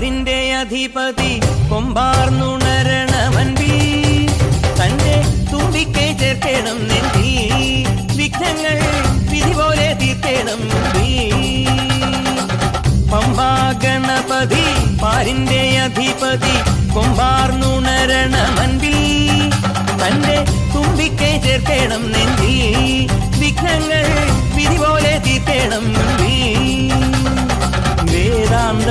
പാരിന്റെ അധിപതി കൊമ്പാർന്നുണരണമൻപി തന്റെ തുമ്പിക്കെ ചേർക്കണം നെഞ്ചി വിഘ്നങ്ങൾ വിധി പോലെ തീർക്കണം പമ്പാ ഗണപതി പാരിന്റെ അധിപതി കൊമ്പാർന്നുണരണമൻപിൽ തന്റെ തുമ്പിക്കെ ചേർക്കണം നെഞ്ചി വിഘ്നങ്ങൾ വിധി പോലെ തീർക്കണം വേദാന്ത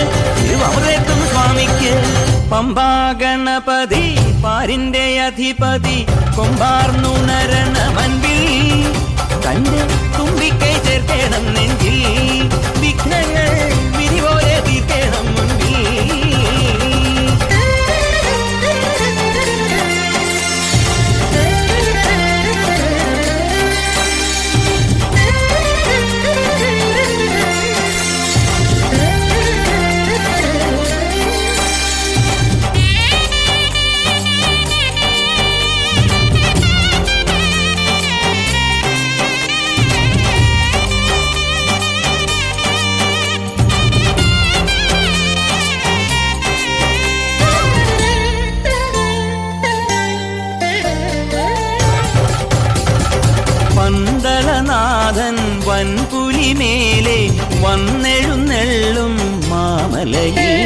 സ്വാമിക്ക് തിരുവമൃതത്വം സ്വാമിക്ക്. പമ്പാ ഗണപതി പാരിന്റെ അധിപതി കൊമ്പാർന്നുണരണ മൻപിൽ തന്റെ തുമ്പിക്കൈ ചേർക്കണം നെഞ്ചിൽ. പന്തളനാഥൻ വൻപുലിമേലെ വന്നെഴുന്നെള്ളും മാമലയിൽ.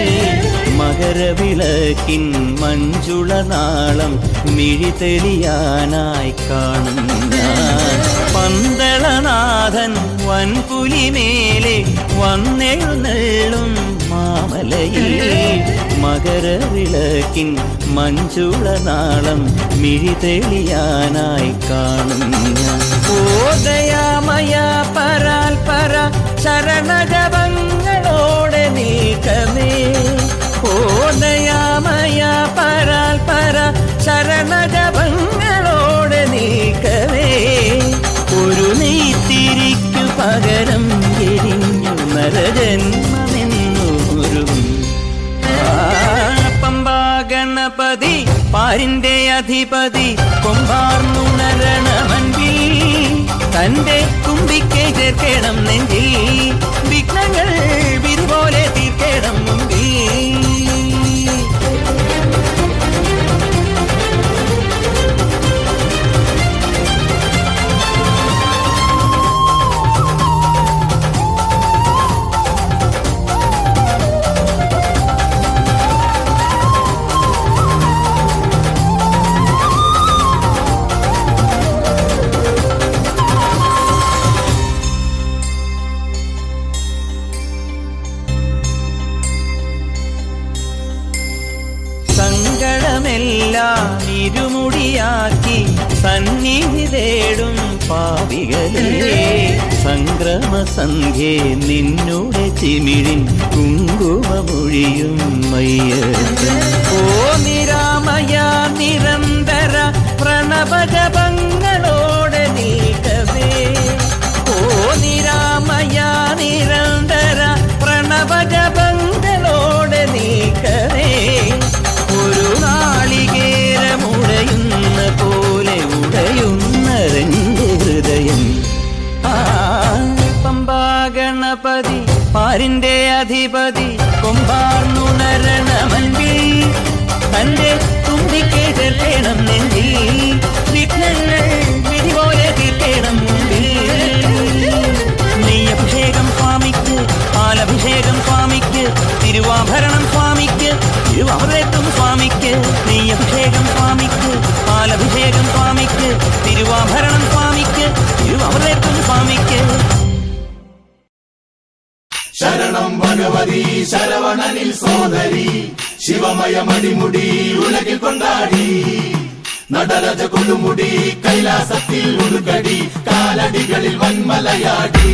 മകരവിളക്കിൻ മഞ്ജുളനാളം മിഴിതെളിയാനായി കാണും ഞാൻ. പന്തളനാഥൻ വൻപുലിമേലെ വന്നെഴുന്നെള്ളും മാമലയിൽ. മകരവിളക്കിൻ മഞ്ജുളനാളം മിഴിതെളിയാനായി കാണും ഞാൻ. ഓദയാമയ പരാൽ പര ശരണജപങ്ങളോടെ അധിപതി കൊമ്പാർന്നുണരണമൻപിൽ തന്റെ തുമ്പിക്കെ ചേർക്കണം നെഞ്ചിൽ. സന്നിധി തേടും പാവികളെ സംക്രമ സന്ധ്യേ നിന്നുടെ ചിമിഴിൻ കുങ്കുമമൊഴിയും മയ്യ. ഓ നിരാമയ നിരന്തര പ്രണവജപങ്ങളോടെ അധിപതി കൊമ്പാർന്നുണരണമൻപിൽ തന്റെ തുമ്പിക്കെ ചേർക്കണം നെഞ്ചിൽ. വിഘ്നങ്ങൾ വിധി പോലെ തീർക്കേണം മുമ്പിൽ. നെയ്യഭിഷേകം സ്വാമിക്ക് പാലഭിഷേകം സ്വാമിക്ക് തിരുവാഭരണം സ്വാമിക്ക് തിരുവാഭരത്തും സ്വാമിക്ക് ഭഗവതി ശരവണനിൽ സോദരി. ശിവമയ മണിമുടി ഉലകിൽ കൊണ്ടാടി. നടരജ കൊടുമുടി കൈലാസത്തിൽ ഉടുകടി കാലടികളിൽ വന്മലയാടി